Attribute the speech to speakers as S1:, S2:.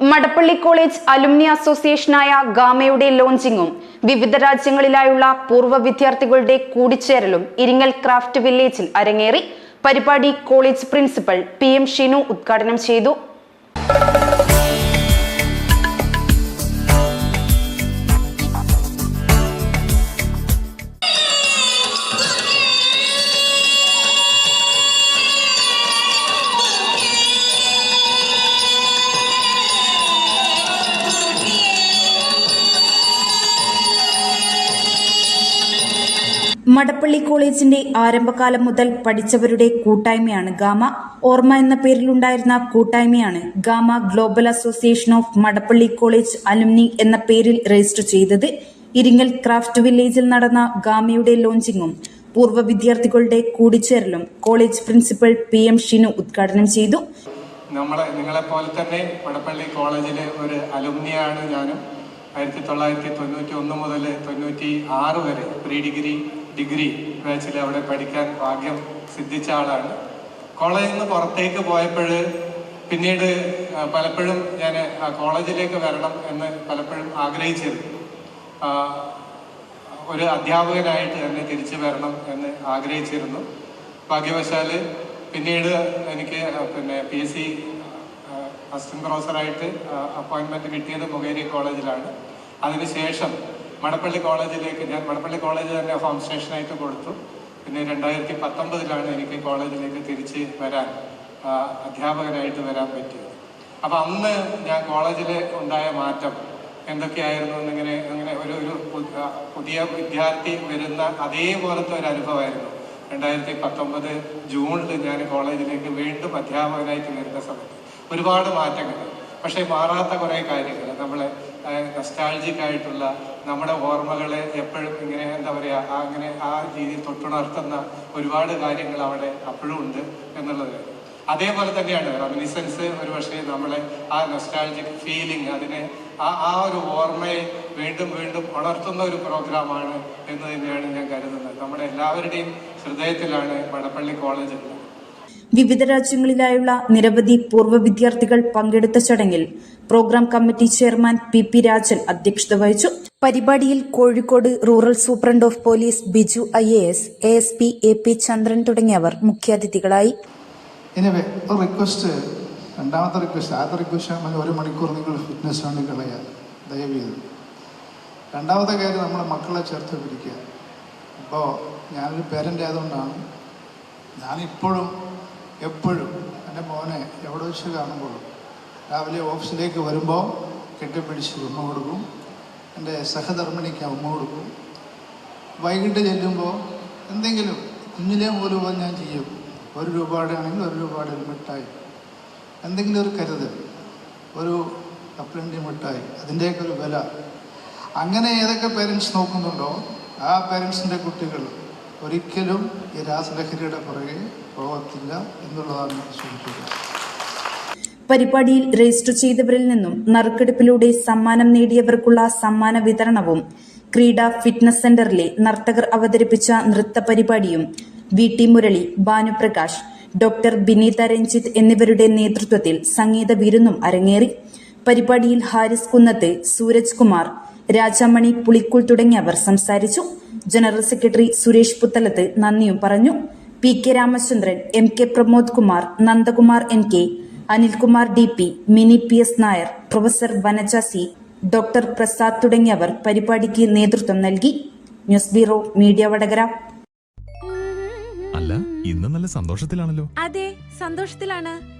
S1: Madappally college alumni അസോസിയേഷനായ ഗാമയുടെ ലോഞ്ചിങ്ങും വിവിധ രാജ്യങ്ങളിലായുള്ള പൂർവ വിദ്യാർത്ഥികളുടെ കൂടിച്ചേരലും ഇരിങ്ങൽ ക്രാഫ്റ്റ് വില്ലേജിൽ അരങ്ങേറി പരിപാടി college principal P M Shinu ഉദ്ഘാടനം ചെയ്തു. മടപ്പള്ളി കോളേജിന്റെ ആരംഭകാലം മുതൽ പഠിച്ചവരുടെ കൂട്ടായ്മയാണ് ഗാമ. ഓർമ്മ എന്ന പേരിലുണ്ടായിരുന്ന കൂട്ടായ്മയാണ് GAMA global association of Madappally college alumni എന്ന പേരിൽ രജിസ്റ്റർ ചെയ്തത്. ഇരിങ്ങൽ ക്രാഫ്റ്റ് വില്ലേജിൽ നടന്ന ഗാമയുടെ ലോഞ്ചിങ്ങും പൂർവ വിദ്യാർത്ഥികളുടെ കൂടിച്ചേരലും college principal P M Shinu ഉദ്ഘാടനം ചെയ്തു.
S2: നമ്മളെ നിങ്ങളെ പോലെ തന്നെ മടപ്പള്ളി കോളേജിലെ ഒരു അലുമിനിയാണ് ഞാനും. ആയിരത്തി തൊള്ളായിരത്തി തൊണ്ണൂറ്റി ഒന്ന് മുതൽ തൊണ്ണൂറ്റി ആറ് വരെ പ്രീ ഡിഗ്രി ഡിഗ്രി ബാച്ചിൽ അവിടെ പഠിക്കാൻ ഭാഗ്യം സിദ്ധിച്ച ആളാണ്. കോളേജിൽ നിന്ന് പുറത്തേക്ക് പോയപ്പോൾ പിന്നീട് പലപ്പോഴും ഞാൻ കോളേജിലേക്ക് വരണം എന്ന് പലപ്പോഴും ആഗ്രഹിച്ചിരുന്നു. ഒരു അധ്യാപകനായിട്ട് തന്നെ തിരിച്ചു വരണം എന്ന് ആഗ്രഹിച്ചിരുന്നു. ഭാഗ്യവശാൽ പിന്നീട് എനിക്ക് പിന്നെ പി എസ് സി അസിസ്റ്റന്റ് പ്രൊഫസറായിട്ട് അപ്പോയിൻമെന്റ് കിട്ടിയത് മുഖേരി കോളേജിലാണ്. അതിനുശേഷം മടപ്പള്ളി കോളേജിലേക്ക് ഞാൻ മടപ്പള്ളി കോളേജ് തന്നെ ഹോം സ്റ്റേഷനായിട്ട് കൊടുത്തു. പിന്നെ രണ്ടായിരത്തി പത്തൊമ്പതിലാണ് എനിക്ക് കോളേജിലേക്ക് തിരിച്ച് വരാൻ അധ്യാപകനായിട്ട് വരാൻ പറ്റിയത്. അപ്പം അന്ന് ഞാൻ കോളേജിൽ ഉണ്ടായ മാറ്റം എന്തൊക്കെയായിരുന്നു എന്നിങ്ങനെ അങ്ങനെ ഒരു ഒരു പുതിയ വിദ്യാർത്ഥി വരുന്ന അതേപോലത്തെ ഒരു അനുഭവമായിരുന്നു. രണ്ടായിരത്തി പത്തൊമ്പത് ജൂണിൽ ഞാൻ കോളേജിലേക്ക് വീണ്ടും അധ്യാപകനായിട്ട് വരുന്ന സമയത്ത്. ഒരുപാട് മാറ്റങ്ങൾ. പക്ഷേ മാറാത്ത കുറേ കാര്യങ്ങൾ. നമ്മളെ നസ്റ്റാൾജിക് ആയിട്ടുള്ള നമ്മുടെ ഓർമ്മകളെ എപ്പോഴും ഇങ്ങനെ എന്താ പറയുക അങ്ങനെ ആ രീതിയിൽ തൊട്ടുണർത്തുന്ന ഒരുപാട് കാര്യങ്ങൾ അവിടെ അപ്പോഴും ഉണ്ട് എന്നുള്ളത്. അതേപോലെ തന്നെയാണ് റെമിനിസൻസ് ഒരു പക്ഷേ നമ്മളെ ആ നൊസ്റ്റാൾജിക് ഫീലിംഗ് അതിനെ ആ ആ ഒരു ഓർമ്മയെ വീണ്ടും വീണ്ടും ഉണർത്തുന്ന ഒരു പ്രോഗ്രാമാണ് എന്ന് തന്നെയാണ് ഞാൻ കരുതുന്നത്. നമ്മുടെ എല്ലാവരുടെയും ഹൃദയത്തിലാണ് വടപ്പള്ളി കോളേജ് ഉള്ളത്.
S1: വിവിധ രാജ്യങ്ങളിലായുള്ള നിരവധി പൂർവ വിദ്യാർത്ഥികൾ പങ്കെടുത്ത ചടങ്ങിൽ program committee chairman P P Rajan അധ്യക്ഷത വഹിച്ചു. പരിപാടിയിൽ Kozhikode rural superintendent of police Biju I A S A S P A P Chandran തുടങ്ങിയവർ മുഖ്യാതിഥികളായി.
S3: റിക്വസ്റ്റ് രണ്ടാമത്തെ റിക്വസ്റ്റ് ഒരു മണിക്കൂർ നിങ്ങൾ ഫിറ്റ്നസ് രണ്ടാമത്തെ കാര്യം നമ്മളെ മക്കളെ ചേർത്ത് പിടിക്കുക. ഇപ്പോൾ ഞാനൊരു പേരന്റ് ആയതുകൊണ്ടാണ് ഞാനിപ്പോഴും എപ്പോഴും എന്റെ മോനെ എവിടെ വെച്ച് കാണുമ്പോഴും രാവിലെ ഓഫീസിലേക്ക് വരുമ്പോൾ കെട്ടിപ്പിടിച്ച് ഉമ്മ കൊടുക്കും. എന്റെ സഹധർമ്മിണിക്ക് ഉമ്മ കൊടുക്കും. വൈകിട്ട് ചെല്ലുമ്പോൾ എന്തെങ്കിലും കുഞ്ഞിലെ മൂലം ഞാൻ ചെയ്യും. ഒരു രൂപയുടെ ആണെങ്കിൽ ഒരു രൂപയുടെ ഒരു മിഠായി. എന്തെങ്കിലും ഒരു കരുതൽ. ഒരു കപ്പലിന്റെ മിഠായി. അതിന്റെയൊക്കെ ഒരു വില. അങ്ങനെ ഏതൊക്കെ പേരൻസ് നോക്കുന്നുണ്ടോ? ആ പേരൻസിന്റെ കുട്ടികൾ ഒരിക്കലും ഈ രാസലഹരിയുടെ പുറകെ പോകത്തില്ല എന്നുള്ളതാണ് സൂചിപ്പിക്കുക
S1: പരിപാടിയിൽ രജിസ്റ്റർ ചെയ്തവരിൽ നിന്നും നറുക്കെടുപ്പിലൂടെ സമ്മാനം നേടിയവർക്കുള്ള സമ്മാന വിതരണവും ക്രീഡ ഫിറ്റ്നസ് സെന്ററിലെ നർത്തകർ അവതരിപ്പിച്ച നൃത്ത പരിപാടിയും V T Murali Bhanuprakash doctor Bineetha Ranjith എന്നിവരുടെ നേതൃത്വത്തിൽ സംഗീത വിരുന്നും അരങ്ങേറി. പരിപാടിയിൽ ഹാരിസ് കുന്നത്ത് സൂരജ് കുമാർ രാജാമണി പുളിക്കുൾ തുടങ്ങിയവർ സംസാരിച്ചു. ജനറൽ സെക്രട്ടറി സുരേഷ് പുത്തലത്ത് നന്ദിയും പറഞ്ഞു. P K Ramachandran M K Pramod Kumar Nandakumar N K Anilkumar D P Mini P S Nair professor Vanaja C doctor Prasad തുടങ്ങിയവർ പരിപാടിക്ക് നേതൃത്വം നൽകി. News bureau media Vatakara.
S4: അല്ല ഇന്ന് നല്ല സന്തോഷത്തിലാണല്ലോ.
S5: അതെ സന്തോഷത്തിലാണ്.